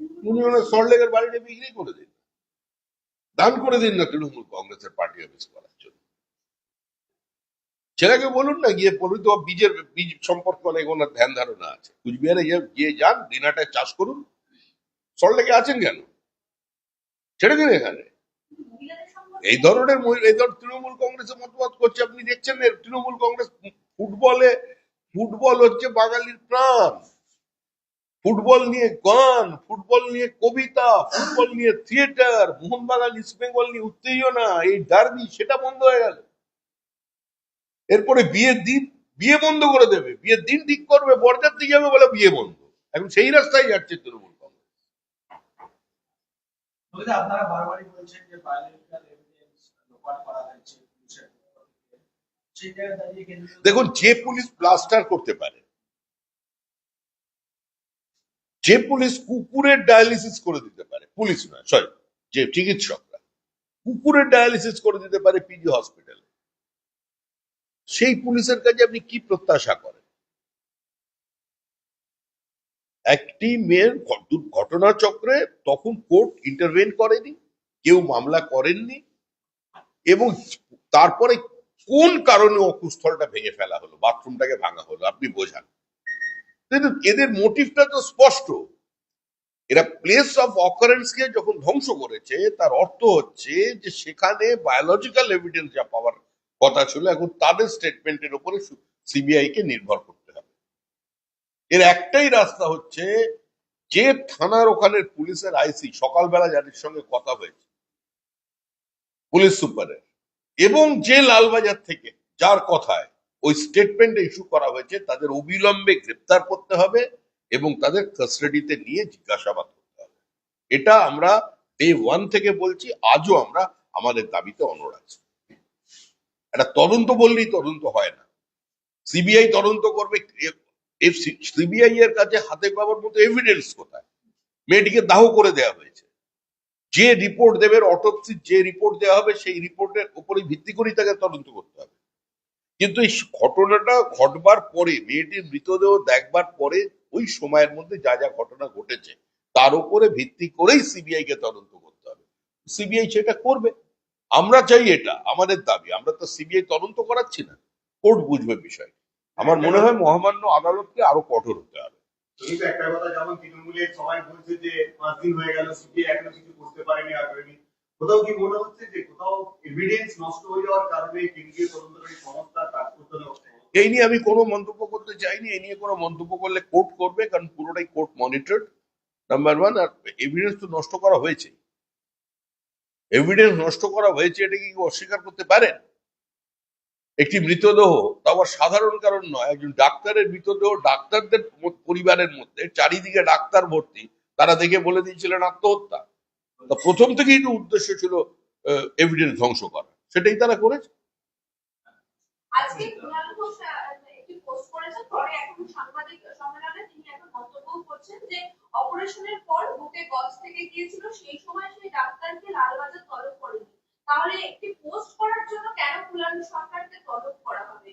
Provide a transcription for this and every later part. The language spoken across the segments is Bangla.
উনি ওনার সল্টলেকের বাড়িটা বিক্রি করে দিন। দান করে দিন না তৃণমূল কংগ্রেসের পার্টি অফিস করার জন্য। ছেলেকে বলুন না, গিয়ে পড়ুন তো, বীজের বীজ সম্পর্কে অনেক ওনার ধ্যান ধারণা আছে। কুচবিহারে গিয়ে- যান দিনাটায় চাষ করুন। সল্টলেকে আছেন কেন? ছেড়ে দিন এখানে। এই ধরনের এই ধর তৃণমূল কংগ্রেসের মতবাদ করছে। আপনি দেখছেন তৃণমূল কংগ্রেস ফুটবলে, ফুটবল হচ্ছে বাঙালির প্রাণ। ফুটবল নিয়ে গান ফুটবল নিয়ে কবিতা ফুটবল নিয়ে থিয়েটার মোহনবাগান ইস্ট বেঙ্গল নিয়ে উত্তেজনা এই ডার্বি সেটা বন্ধ হয়ে গেল। এরপরে বিয়ের দিন বিয়ে বন্ধ করে দেবে। বিয়ের দিন ঠিক করবে বরযাত্রী যাবে বলে বিয়ে বন্ধ। এখন সেই রাস্তায় যাচ্ছে তৃণমূল কংগ্রেস। আপনারা বারবারই বলছেন যে দেখুন যে পুলিশ প্লাস্টার করতে পারে যে পুলিশ কুকুরের ডায়ালিসিস করে দিতে পারে, পুলিশ নয় সরি যে চিকিৎসকরা, কুকুরের ডায়ালিসিস করে দিতে পারে পিজি হসপিটালে সেই পুলিশের কাছে আপনি কি প্রত্যাশা করেন? একটি মেয়ের ঘ- দু- ঘটনাচক্রে তখন কোর্ট ইন্টারভেন করেনি, কেউ মামলা করেননি, এবং তারপরে কোন কারণে অকুস্থলটা ভেঙে ফেলা হলো, বাথরুমটাকে ভাঙা হলো, আপনি বোঝান। এদের মোটিভটা তো স্পষ্ট। এরা প্লেস অফ অকারেন্স কে যখন ধ্বংস করেছে, তার অর্থ হচ্ছে যে সেখানে বায়োলজিক্যাল এভিডেন্স যা পাওয়ার কথা ছিল, এখন তাদের স্টেটমেন্টের উপরে সিবিআই কে নির্ভর করতে হবে। এর একটাই রাস্তা হচ্ছে যে থানার ওখানের পুলিশের আইসি, সকালবেলা যাদের সঙ্গে কথা হয়েছে, পুলিশ সুপারের, এবং যে লালবাজার থেকে, যার কথায় ওই স্টেটমেন্ট ইস্যু করা হয়েছে, তাদের অবিলম্বে গ্রেপ্তার করতে হবে এবং তাদের কাস্টাডিতে নিয়ে জিজ্ঞাসাবাদ করতে হবে। এটা আমরা ডে ওয়ান থেকে বলছি, আজও আমরা আমাদের দাবিতে অনড় আছি। একটা তদন্ত বললেই তদন্ত হয় না। সিবিআই তদন্ত করবে সিবিআই এর কাছে হাতে পাওয়ার মতো এভিডেন্স কোথায়? মেয়েটিকে দাহ করে দেওয়া হয়েছে। যে রিপোর্ট দেবে অটোপসি যে রিপোর্ট দেওয়া হবে, সেই রিপোর্টের উপরে ভিত্তি করেই তাকে তদন্ত করতে হবে। কিন্তু এই ঘটনাটা ঘটবার পরে, মেয়েটির মৃতদেহ দেখবার পরে, ওই সময়ের মধ্যে যা যা ঘটনা ঘটেছে, তার উপরে ভিত্তি করেই সিবিআই কে তদন্ত করতে হবে। সিবিআই সেটা করবে। আমরা চাই এটা, আমাদের দাবি। আমরা তো সিবিআই তদন্ত করাচ্ছি না। কোর্ট বুঝবে বিষয় আমার মনে হয় মহামান্য আদালতকে আরও কঠোর হতে হবে। একটা কথা যেমন তৃণমূলের সবাই বলছে যে পাঁচ দিন হয়ে গেল সিবিআই এখনও কিছু করতে পারেনি করেনি। কোথাও কি মনে হচ্ছে যে কোথাও এভিডেন্স নষ্ট হয়ে যাওয়ার কারণে কেন্দ্রীয় তদন্তকারী সংস্থা কাজ করতে এই নিয়ে আমি কোনো মন্তব্য করতে চাইনি, এই নিয়ে কোনো মন্তব্য করলে কোর্ট করবে, কারণ পুরোটাই কোর্ট মনিটর নাম্বার ওয়ান আর এভিডেন্স তো নষ্ট করা হয়েছে। এভিডেন্স নষ্ট করা হয়েছে, এটা কি অস্বীকার করতে পারেন? একটি মৃতদেহ তা আবার সাধারণ কারণ নয়, একজন ডাক্তারের মৃতদেহ ডাক্তারদের পরিবারের মধ্যে, চারিদিকে ডাক্তার ভর্তি, তারা দেখে বলে দিয়েছিলেন আত্মহত্যা। তা প্রথম থেকেই তো উদ্দেশ্য ছিল এভিডেন্স ধ্বংস করা। সেটাই তারা করেছে। অপারেশনের পর থেকে গিয়েছিল, সেই সময় সেই ডাক্তারকে তলব করেনি। তাহলে একটি পোস্ট করার জন্য কেন কুণাল সরকারকে তলব করা হবে?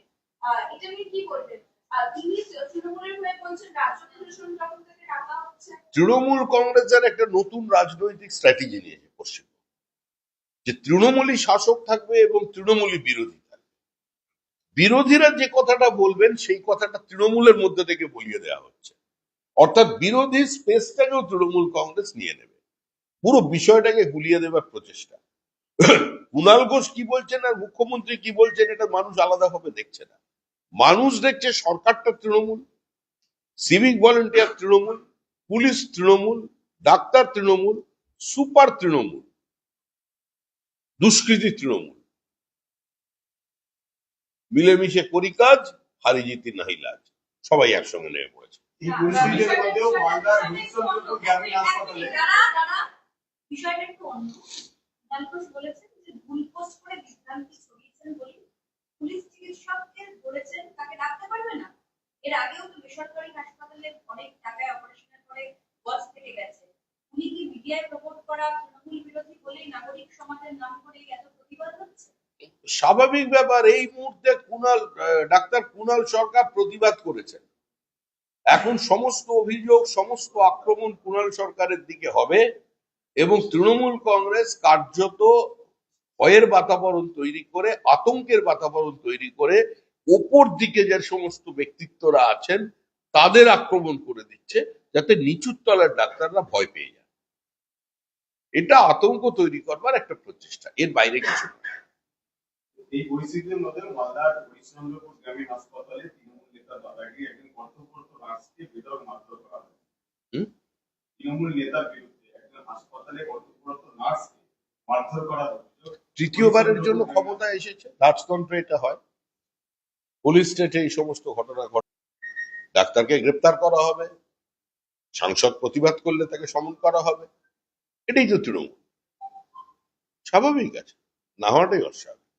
এটা নিয়ে কি বলবেন? তৃণমূল কংগ্রেসের একটা নতুন রাজনৈতিক স্ট্র্যাটেজি নিয়েছে পশ্চিমবঙ্গ যে তৃণমূলী শাসক থাকবে এবং তৃণমূলী বিরোধী থাকবে। বিরোধীরা যে কথাটা বলবেন, সেই কথাটা তৃণমূলের মধ্যে থেকে বলিয়ে দেওয়া হচ্ছে। অর্থাৎ বিরোধী স্পেসটাকেও তৃণমূল কংগ্রেস নিয়ে নেবে। পুরো বিষয়টাকে গুলিয়ে দেবার প্রচেষ্টা। কুণাল ঘোষ কি বলছেন আর মুখ্যমন্ত্রী কি বলছেন, এটা মানুষ আলাদাভাবে দেখছে না। মানুষ দেখছে সরকারটা Trinamool civic volunteer Trinamool police Trinamool doctor Trinamool super Trinamool দুষ্কৃতি তৃণমূল। মিলেমিশে করি কাজ হারি জিতি নাহি লাজ। সবাই একসঙ্গে নেমে পড়েছে। বিষয়টা একটু অন্য বলেছেন যে ভুল পোস্ট করে বিভ্রান্তি ছড়িয়েছেন বলে বলেছেন, তাকে ডাকতে পারবে না? এর আগেও তো বেসরকারি হাসপাতালে অনেক টাকায় অপারেশনের পরে গজ থেকে গেছে। উনি কি মিডিয়ায় প্রমোট করা তৃণমূল বিরোধী বলেই নাগরিক সমাজের নাম করেই এত প্রতিবাদ হচ্ছে? স্বাভাবিক ব্যাপার, এই মুহূর্তে কুণাল ডাক্তার কুণাল সরকার প্রতিবাদ করেছেন। এখন সমস্ত অভিযোগ, সমস্ত আক্রমণ কুণাল সরকারের দিকে হবে এবং তৃণমূল কংগ্রেস কার্যত ভয়ের বাতাবরণ তৈরি করে, আতঙ্কের বাতাবরণ তৈরি করে ওপর দিকে যে সমস্ত ব্যক্তিত্বরা আছেন তাদের আক্রমণ করে দিচ্ছে যাতে নিচুর তলার ডাক্তাররা ভয় পেয়ে যায় এটা আতঙ্ক তৈরি করবার একটা প্রচেষ্টা এর বাইরে কিছু না। এই পরিস্থিতির মধ্যে মালদার হরিশ্চন্দ্রপুর গ্রামীণ হাসপাতালে তৃণমূল নেতার দাদাগিরি একজন কর্তব্যরত নার্সকে বেদর মারধর করা হয়েছে তৃণমূল নেতার বিরুদ্ধে একজন হাসপাতালে কর্তব্যরত নার্সকে মারধর করা হয়েছে তৃতীয়বারের জন্য ক্ষমতা এসেছে রাজতন্ত্রে এটা হয়। পুলিশ স্টেটে এই সমস্ত ঘটনা ঘটে। ডাক্তারকে গ্রেপ্তার করা হবে। সাংসদ প্রতিবাদ করলে তাকে সমন করা হবে। এটাই তো তৃণমূল। স্বাভাবিক আছে। না হওয়াটাই অস্বাভাবিক।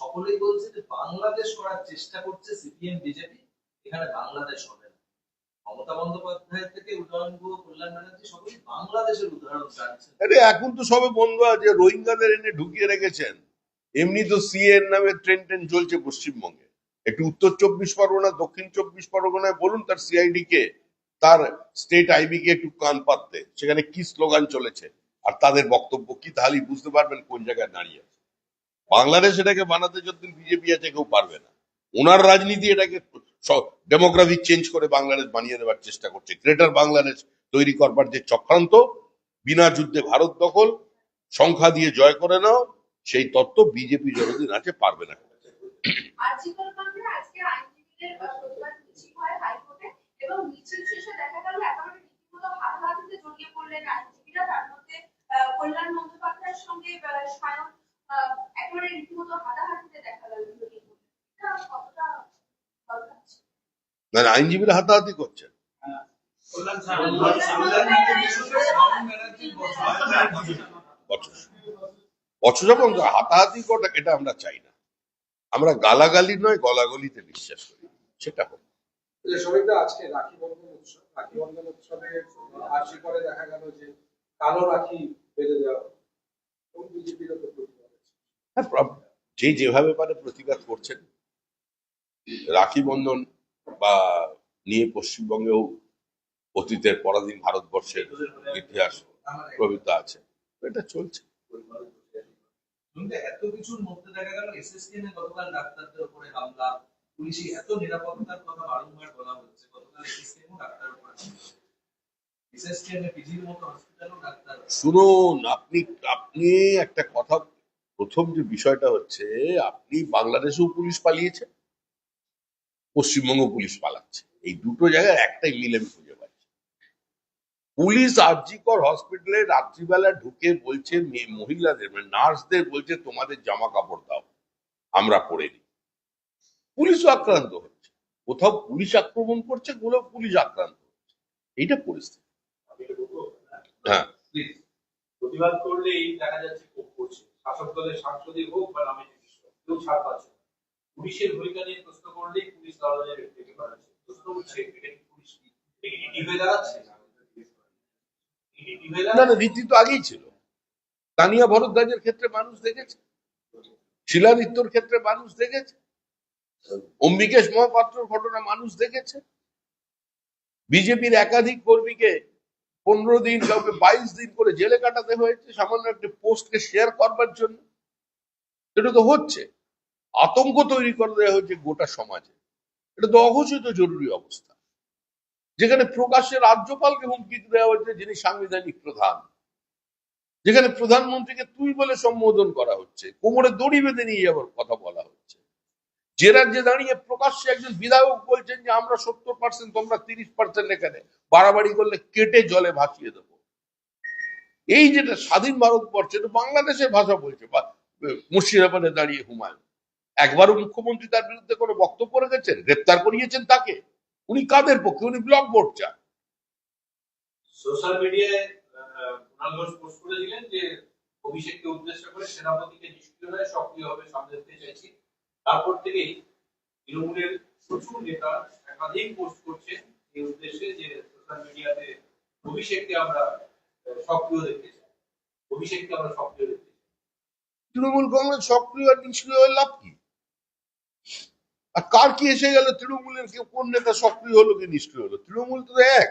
সকলেই বলছে যে বাংলাদেশ করার চেষ্টা করছে সিপিএম বিজেপি। এখানে বাংলাদেশ হবে না। মমতা বন্দ্যোপাধ্যায় থেকে উদয়ন গুহ কল্যাণ ব্যানার্জি সকলেই বাংলাদেশের উদাহরণ টানছেন এখন তো সবে বন্ধু আছে। রোহিঙ্গাদের এনে ঢুকিয়ে রেখেছেন। এমনি তো সিএর নামে ট্রেন ট্রেন চলছে পশ্চিমবঙ্গে। একটু উত্তর চব্বিশ পরগনা, দক্ষিণ চব্বিশ পরগনায় বলুন, তার সিআইডি কে, তার স্টেট আইবি কে একটু কান পাততে। সেখানে কি স্লোগান চলেছে আর তাদের বক্তব্য কি, তাহলেই বুঝতে পারবেন কোন জায়গায় দাঁড়িয়ে আছে। বাংলাদেশ এটাকে বানাতে যতদিন বিজেপি আছে, কেউ পারবে না। ওনার রাজনীতি এটাকে ডেমোগ্রাফিক চেঞ্জ করে বাংলাদেশ বানিয়ে দেওয়ার চেষ্টা করছে। গ্রেটার বাংলাদেশ তৈরি করবার যে চক্রান্ত, বিনা যুদ্ধে ভারত দখল, সংখ্যা দিয়ে জয় করে নাও সেই তত্ত্ব বিজেপি যতদিন আছে পারবে না। আইনজীবীরা? না হাতাহাতি করছেন। কল্যাণ এবং হাতাহাতি করা এটা আমরা চাই না। আমরা গালাগালি নয় গলাগলিতে বিশ্বাস করি। সেটা হোক। যে আজকে রাখি বন্ধন উৎসব রাখি বন্ধন উৎসবে আরসি করে দেখা গেল যে কালো রাখি বেঁধে দেওয়া হলো। এবং বিজেপির ওপর প্রতিবাদ হচ্ছে। হ্যাঁ, যে যেভাবে পারে প্রতিবাদ করছেন। রাখি বন্ধন বা নিয়ে পশ্চিমবঙ্গেও অতীতের পরাধীন ভারতবর্ষের ইতিহাস প্রভৃত আছে। এটা চলছে। কিন্তু এত কিছুর মধ্যে দেখা গেল গতকাল ডাক্তারদের উপরে হামলা এত নিরাপত্তার কথা বারংবার বলা হচ্ছে, গতকাল ডাক্তার উপরে আপনি আপনি একটা কথা, প্রথম যে বিষয়টা হচ্ছে, আপনি বাংলাদেশেও পুলিশ পালিয়েছে পশ্চিমবঙ্গ পুলিশ পালাচ্ছে। এই দুটো জায়গায় একটাই মিল আমি পুলিশ আরজিকর হসপিটালে রাত্রিবেলা ঢুকে বলছে মেয়ে- মহিলাদের মানে নার্সদের বলছে তোমাদের জামা কাপড় দাও আমরা পরে নিই। পুলিশও আক্রান্ত হচ্ছে। কোথাও পুলিশ আক্রমণ করছে কোথাও পুলিশ আক্রান্ত হচ্ছে। এইটা পরিস্থিতি। হ্যাঁ। প্রতিবাদ করলেই দেখা যাচ্ছে করছে শাসক দলের সাংসদই হোক বা নামে কেউ ছাড় পাচ্ছে পুলিশের ভূমিকা নিয়ে প্রশ্ন করলেই পুলিশ থেকে বাড়াচ্ছে প্রশ্ন উঠছে এটা পুলিশ হয়ে দাঁড়াচ্ছে? হয়ে না না রীতি তো আগেই ছিল। তানিয়া ভরদ্বাজের ক্ষেত্রে মানুষ দেখেছে। শিলাদিত্যর ক্ষেত্রে মানুষ দেখেছে। অম্বিকেশ মহাপাত্রর ঘটনা মানুষ দেখেছে। বিজেপির একাধিক কর্মীকে পনেরো দিন, কাউকে বাইশ দিন করে জেলে কাটাতে হয়েছে। সামান্য একটা পোস্টকে শেয়ার করবার জন্য। এটা তো হচ্ছে। আতঙ্ক তৈরি করে দেওয়া হয়েছে গোটা সমাজে। এটা তো অঘোষিত জরুরি অবস্থা। যেখানে প্রকাশ্যে রাজ্যপালকে হুমকি দেওয়া হচ্ছে যিনি সাংবিধানিক প্রধান। যেখানে প্রধানমন্ত্রীকে তুই বলে সম্বোধন করা হচ্ছে, কোমরে দড়ি বেঁধে নিয়ে যাবার কথা বলা হচ্ছে। যে রাজ্যে দাঁড়িয়ে প্রকাশ্যে একজন বিধায়ক বলছেন যে, আমরা সত্তর পার্সেন্ট তোমরা তিরিশ পার্সেন্ট এখানে। বাড়াবাড়ি করলে কেটে জলে ভাসিয়ে দেবো। এই যেটা স্বাধীন ভারতবর্ষে, এটা বাংলাদেশের ভাষা বলছে, বা মুর্শিদাবাদে দাঁড়িয়ে হুমায়ুন। একবারও মুখ্যমন্ত্রী তার বিরুদ্ধে কোনো বক্তব্য রেখেছেন? গ্রেপ্তার করিয়েছেন তাকে? উনি কাদের পক্ষে? উনি ব্লক বোর্ড চান। সোশ্যাল মিডিয়ায় পোস্ট করেছিলেন যে অভিষেককে উদ্দেশ্য করে সেনাপতিকে সক্রিয়ভাবে সামনে চাইছি। তারপর থেকেই তৃণমূলের প্রচুর নেতা একাধিক পোস্ট করছেন এই উদ্দেশ্যে যে সোশ্যাল মিডিয়াতে অভিষেককে আমরা সক্রিয় দেখতে চাই। অভিষেককে আমরা সক্রিয় দেখতে চাই। তৃণমূল কংগ্রেস সক্রিয় আর নিষ্ক্রিয় হয়ে লাভ কি? আর কার কি এসে গেল? তৃণমূলের কেউ কোন নেতা সক্রিয় হলো কি নিষ্ক্রিয় হলো? তৃণমূল তো এক।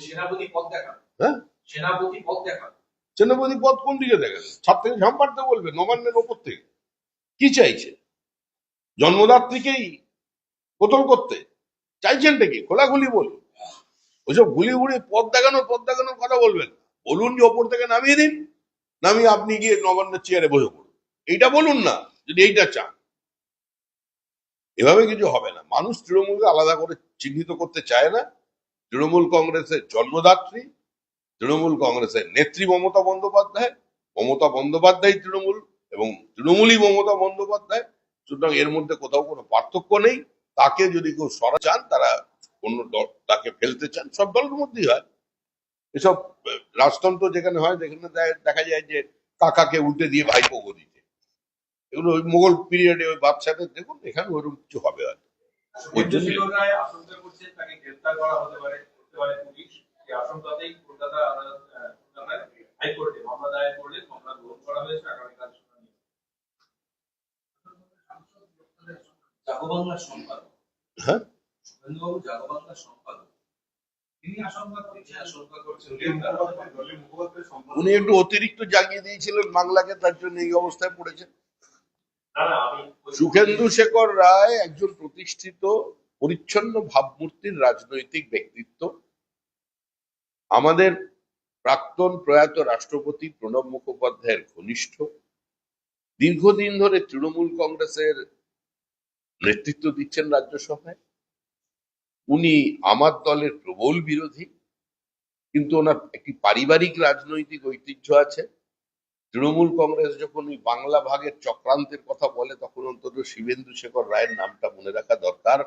সেনাপতি পদ দেখান। হ্যাঁ? সেনাপতি পদ দেখান। সেনাপতি পদ কোন দিকে দেখেন ছাদ থেকে ঝাঁপ মারতে বলবে নবান্নের ওপর থেকে। কি চাইছে? জন্মদাত্রীকেই কোতল করতে। চাইছেনটা কি খোলাখুলি বলুন। ওইসব গুলি গুলি পদ দেখানোর পদ দেখানোর কথা বলবেন বলুন যে ওপর থেকে নামিয়ে দিন নামিয়ে আপনি গিয়ে নবান্নের চেয়ারে বসে পড়ুন। এইটা বলুন না যদি এইটা চান। এভাবে কিছু হবে না। মানুষ তৃণমূলকে আলাদা করে চিহ্নিত করতে চায় না। তৃণমূল কংগ্রেসের জন্মদাত্রী, তৃণমূল কংগ্রেসের নেত্রী মমতা বন্দ্যোপাধ্যায় মমতা বন্দ্যোপাধ্যায় তৃণমূল এবং তৃণমূলই মমতা বন্দ্যোপাধ্যায়। সুতরাং এর মধ্যে কোথাও কোনো পার্থক্য নেই। তাকে যদি কেউ সরা চান, তারা অন্য দল, তাকে ফেলতে চান, সব দলের মধ্যেই হয়। এসব রাজতন্ত্র যেখানে হয় যেখানে দেখা যায় যে কাকাকে উল্টে দিয়ে ভাইপো দিতে এগুলো ওই মোগল পিরিয়ডে ওই বাচ্চাদের দেখুন এখানে ওরকম কিছু হবে হয়তো। ওই জন্য হ্যাঁ। উনি একটু অতিরিক্ত জাগিয়ে দিয়েছিলেন বাংলাকে তার জন্য এই অবস্থায় পড়েছেন। সুখেন্দু শেখর রায় একজন প্রতিষ্ঠিত, পরিচ্ছন্ন ভাবমূর্তির রাজনৈতিক ব্যক্তিত্ব। আমাদের প্রাক্তন প্রয়াত রাষ্ট্রপতি প্রণব মুখোপাধ্যায়ের ঘনিষ্ঠ। দীর্ঘদিন ধরে তৃণমূল কংগ্রেসের নেতৃত্ব দিচ্ছেন রাজ্যসভায়। উনি আমার দলের প্রবল বিরোধী, কিন্তু ওনার একটি পারিবারিক রাজনৈতিক ঐতিহ্য আছে। তৃণমূল কংগ্রেস যখন ওই বাংলা ভাগের চক্রান্তের কথা বলে, তখন অন্তত শিবেন্দু শেখর রায়ের নামটা মনে রাখা দরকার।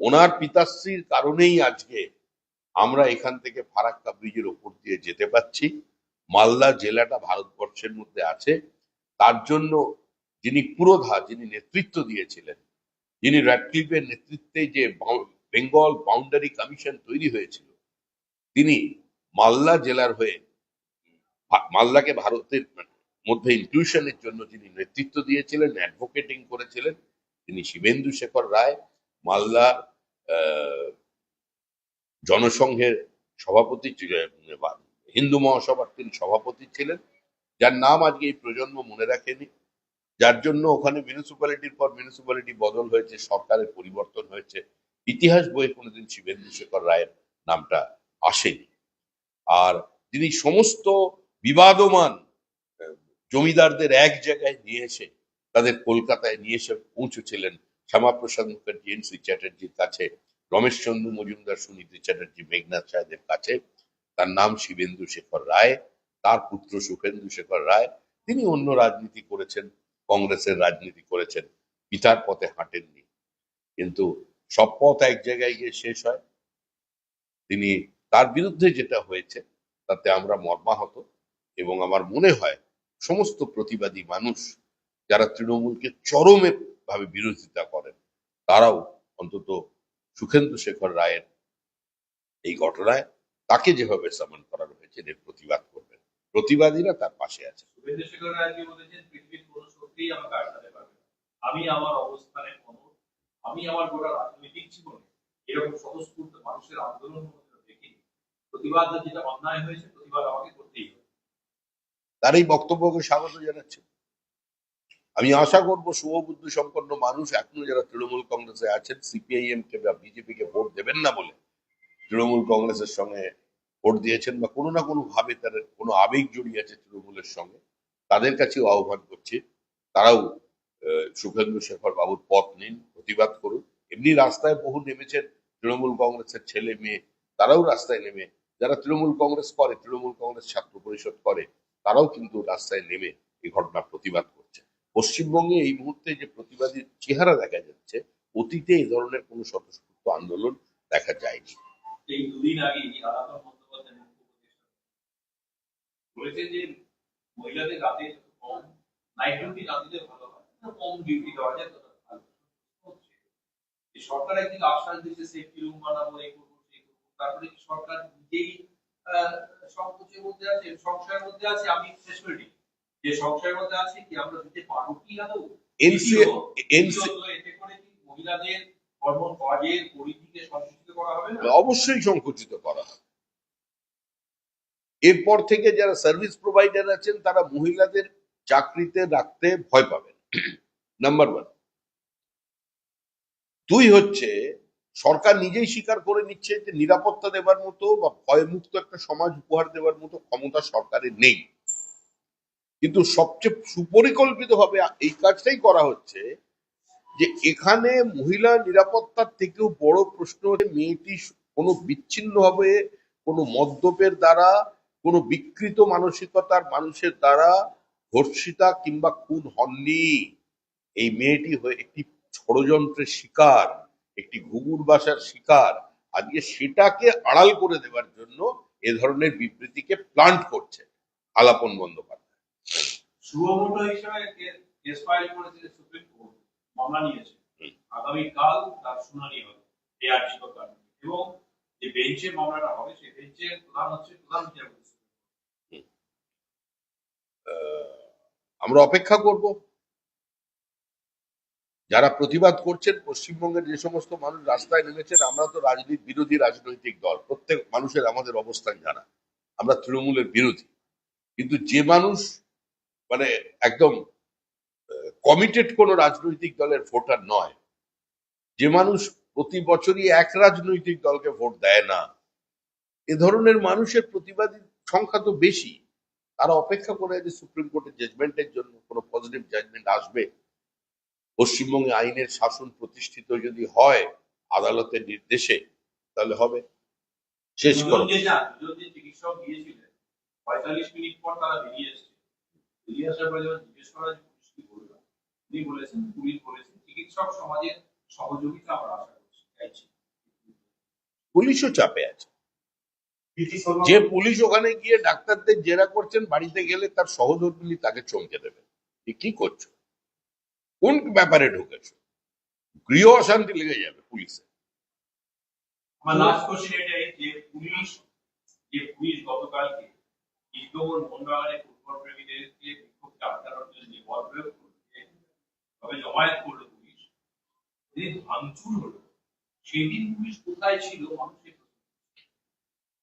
ওনার পিতাশ্রীর কারণেই আজকে আমরা এখান থেকে ফারাক্কা ব্রিজের ওপর দিয়ে যেতে পাচ্ছি মালদা জেলাটা ভারতবর্ষের মধ্যে আছে। তার জন্য যিনি পুরোধা, যিনি নেতৃত্ব দিয়েছিলেন, যিনি র্যাডক্লিফের নেতৃত্বে যে বেঙ্গল বাউন্ডারি কমিশন তৈরি হয়েছিল, তিনি মালদা জেলার হয়ে মালদাকে ভারতের মধ্যে ইনক্লুশনের জন্য যিনি নেতৃত্ব দিয়েছিলেন অ্যাডভোকেটিং করেছিলেন, তিনি শিবেন্দু শেখর রায়, মালদার জনসংঘের সভাপতি হিন্দু মহাসভার তিনি সভাপতি ছিলেন। যার নাম আজকে এই প্রজন্ম মনে রাখেনি। যার জন্য ওখানে মিউনিসিপ্যালিটির পর মিউনিসিপ্যালিটি বদল হয়েছে সরকারের পরিবর্তন হয়েছে। ইতিহাস বইয়ে কোনোদিন শিবেন্দু শেখর রায়ের নামটা আসেনি। আর তিনি সমস্ত বিবাদমান, জমিদারদের এক জায়গায় নিয়ে এসে তাদের কলকাতায় নিয়ে এসে পৌঁছেছিলেন শ্যামাপ্রসাদ মুখার্জি, এন সি চ্যাটার্জির কাছে, রমেশচন্দ্র মজুমদার, সুনীতি চ্যাটার্জি, মেঘনাথ সাহেদের কাছে। তার নাম শিবেন্দু শেখর রায়, তার পুত্র সুখেন্দু শেখর রায়। তিনি অন্য রাজনীতি করেছেন, কংগ্রেসের রাজনীতি করেছেন, পিতার পথে হাঁটেননি। কিন্তু সব পথ এক জায়গায় গিয়ে শেষ হয়। তিনি তার বিরুদ্ধে যেটা হয়েছে, তাতে আমরা মর্মাহত। এবং আমার মনে হয় সমস্ত প্রতিবাদী মানুষ যারা তৃণমূলকে চরমে ভাবে বিরোধিতা করেন, তারাও অন্তত সুখেন্দু শেখর রায়ের এই ঘটনায় তাকে যেভাবে সামন করানো হয়েছে, এর প্রতিবাদ করবেন। প্রতিবাদীরা তার পাশে আছে। আমি আমার অবস্থানে আমি আমার গোটা রাজনৈতিক জীবনে এরকম স্বতঃস্ফূর্ত মানুষের আন্দোলন দেখিনি। প্রতিবাদ যেটা অন্যায় হয়েছে, প্রতিবাদ আমাকে করতেই হবে। তার এই বক্তব্যকে স্বাগত জানাচ্ছি। আমি আশা করব শুভবুদ্ধি সম্পন্ন মানুষ এখনও যারা তৃণমূল কংগ্রেসে আছেন সিপিআইএম কে বা বিজেপি কে ভোট দেবেন না বলে তৃণমূল কংগ্রেসের সঙ্গে ভোট দিয়েছেন বা কোনো না কোনো ভাবে তার কোনো আবেগ জড়িয়ে আছে তৃণমূলের সঙ্গে তাদের কাছেও আহ্বান করছি। তারাও আহ, সুখেন্দু শেখর বাবুর পথ নিন প্রতিবাদ করুন। এমনি রাস্তায় বহু নেমেছেন তৃণমূল কংগ্রেসের ছেলে মেয়ে তারাও রাস্তায় নেমে যারা তৃণমূল কংগ্রেস করে তৃণমূল কংগ্রেস ছাত্র পরিষদ করে তারাও কিন্তু রাস্তায় নেমে এই ঘটনার প্রতিবাদ করছে। পশ্চিমবঙ্গে এই মুহূর্তে যে প্রতিবাদী চেহারা দেখা যাচ্ছে, অতীতে এই ধরনের কোনো স্বতঃস্ফূর্ত আন্দোলন দেখা যায়নি। সরকার একদিন আশ্বাস দিচ্ছে সেফটি রুম বানাবো, এই করব, সেই করব। তারপরে সরকার নিজেই সংকোচের মধ্যে আছে সংশয়ের মধ্যে আছে আমি শেষ করে যে সংশয়ের মধ্যে আছে কি আমরা দিতে পারব কি আদৌ? এতে করে কি মহিলাদের কর্ম কাজের পরিধিকে সংকুচিত করা হবে না? অবশ্যই সংকুচিত করা হবে। এরপর থেকে যারা সার্ভিস প্রোভাইডার আছেন তারা মহিলাদের চাকরিতে রাখতে ভয় পাবেন। নাম্বার ওয়ান দুই হচ্ছে সরকার নিজেই স্বীকার করে নিচ্ছে যে নিরাপত্তা দেবার মতো বা ভয়মুক্ত একটা সমাজ উপহার দেওয়ার মতো ক্ষমতা সরকারের নেই। কিন্তু সবচেয়ে সুপরিকল্পিত ভাবে এই কাজটাই করা হচ্ছে যে এখানে মহিলা নিরাপত্তার থেকেও বড় প্রশ্ন হচ্ছে মেয়েটি কোনো বিচ্ছিন্ন ভাবে কোনো মদ্যপের দ্বারা, কোনো বিকৃত মানসিকতার মানুষের দ্বারা ধর্ষিতা কিংবা খুন হননি। এই মেয়েটি হয়ে একটি ষড়যন্ত্রের শিকার। একটি ঘুঘুর বাসার শিকার আজকে সেটাকে আড়াল করে দেওয়ার জন্য এ ধরনের বিবৃতিকে প্লান্ট করছে আলাপন বন্দ্যোপাধ্যায়। আগামীকাল তার শুনানি হবে এই আর্থিক এবং যে বেঞ্চে মামলাটা হবে সেই বেঞ্চের প্রধান হচ্ছে প্রধান বিচারপতি। আমরা অপেক্ষা করব। যারা প্রতিবাদ করছেন, পশ্চিমবঙ্গের যে সমস্ত মানুষ রাস্তায় নেমেছেন, আমরা তো রাজনীতি, বিরোধী রাজনৈতিক দল, প্রত্যেক মানুষের আমাদের অবস্থান জানা। আমরা তৃণমূলের বিরোধী। কিন্তু যে মানুষ মানে একদম কমিটেড কোনো রাজনৈতিক দলের ভোটার নয়, যে মানুষ প্রতি বছরই এক রাজনৈতিক দলকে ভোট দেয় না, এ ধরনের মানুষের প্রতিবাদী সংখ্যা তো বেশি। তারা অপেক্ষা করে যে সুপ্রিম কোর্টের জাজমেন্টের জন্য কোনো পজিটিভ জাজমেন্ট আসবে। পশ্চিমবঙ্গে আইনের শাসন প্রতিষ্ঠিত যদি হয় আদালতের নির্দেশে তাহলে হবে। শেষ করো পুলিশও চাপে আছে। যে পুলিশ ওখানে গিয়ে ডাক্তারদের জেরা করছেন বাড়িতে গেলে তার সহধর্মিনী তাকে চমকে দেবে। কি করছ? কোন ব্যাপারে ঢুকেছো? গৃহ অশান্তি লেগে যাবে পুলিশে। যে পুলিশ, যে করল পুলিশ যেদিন ভাঙচুর হলো, সেদিন পুলিশ কোথায় ছিল মানুষের।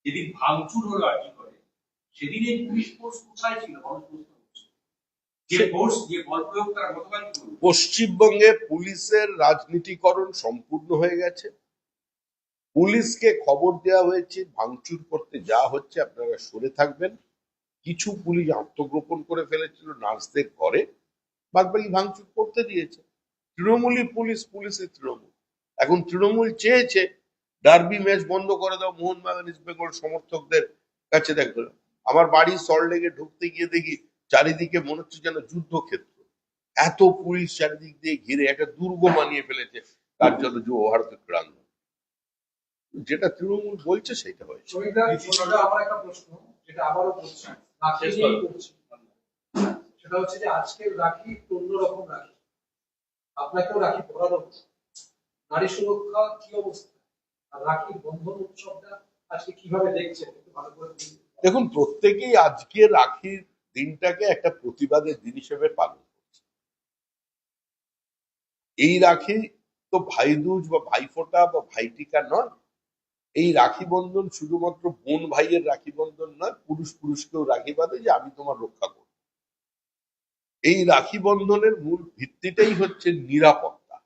যেদিন ভাঙচুর হলো আর্জি করে, সেদিন এই পুলিশ ফোর্স কোথায় ছিল পশ্চিমবঙ্গে পুলিশের রাজনীতিকরণ সম্পূর্ণ হয়ে গেছে। পুলিশকে খবর দেওয়া হয়েছে, ভাঙচুর করতে যা হচ্ছে আপনারা সরে থাকবেন। কিছু পুলিশ আত্মগোপন করে ফেলেছিল, নার্সদের ঘরে বাদবাকি ভাঙচুর করতে দিয়েছে। তৃণমূলই পুলিশ পুলিশের তৃণমূল। এখন তৃণমূল চেয়েছে, ডার্বি ম্যাচ বন্ধ করে দাও, মোহনবাগান ইস্ট বেঙ্গল সমর্থকদের কাছে দেখো আমার বাড়ি সল্টলেকে ঢুকতে গিয়ে দেখি চারিদিকে মনে হচ্ছে যেন যুদ্ধক্ষেত্র। এত পুলিশ চারিদিক দিয়ে ঘিরে একটা দুর্গ বানিয়ে ফেলেছে তার জন্য যুব ভারত ক্রান্ত যেটা তৃণমূল বলছে সেটা হয়েছে। শহীদা শহীদা আমার একটা প্রশ্ন যেটা আবারও করছি। রাখি শেষ নিয়েই করো। করছি। সেটা হচ্ছে যে আজকের রাখি একটু অন্যরকম রাখি। আপনাকেও রাখি পড়ানো নারী সুরক্ষা কি অবস্থা? আর রাখি বন্ধন উৎসবটা আজকে কীভাবে দেখছেন? ভালো করে দেখুন প্রত্যেকেই আজকে রাখির দিনটাকে একটা প্রতিবাদের দিন হিসেবে পালন করছে। এই রাখি তো ভাইদুজ বা ভাইফোঁটা বা ভাইটিকা নয়। এই রাখি বন্ধন শুধুমাত্র বোন ভাইয়ের রাখি বন্ধন নয়, পুরুষ পুরুষকেও রাখি বাঁধে যে আমি তোমার রক্ষা করব। এই রাখি বন্ধনের মূল ভিত্তিটাই হচ্ছে নিরাপত্তা।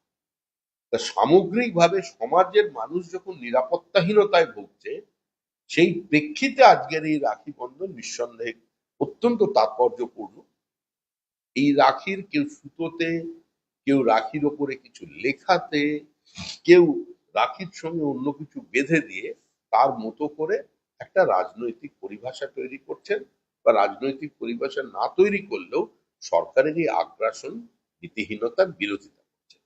তা সামগ্রিকভাবে সমাজের মানুষ যখন নিরাপত্তাহীনতায় ভুগছে, সেই প্রেক্ষিতে আজকের এই রাখি বন্ধন নিঃসন্দেহে অত্যন্ত তাৎপর্যপূর্ণ। এই রাখির কেউ সুতোতে, কেউ রাখির ওপরে কিছু লেখাতে, কেউ রাখির সঙ্গে অন্য কিছু বেঁধে দিয়ে তার মতো করে একটা রাজনৈতিক পরিভাষা তৈরি করছেন বা রাজনৈতিক পরিভাষা না তৈরি করলেও সরকারের এই আগ্রাসন, নীতিহীনতার বিরোধিতা করছেন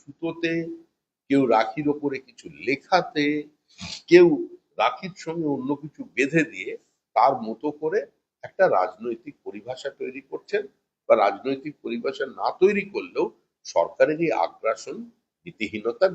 সুতোতে, কেউ রাখির ওপরে কিছু লেখাতে, কেউ রাখির সঙ্গে অন্য কিছু বেঁধে দিয়ে তার মতো করে একটা রাজনৈতিক পরিভাষা তৈরি করছেন বা রাজনৈতিক পরিভাষা না তৈরি করলেও সরকারের এই আগ্রাসন নীতিহীনতা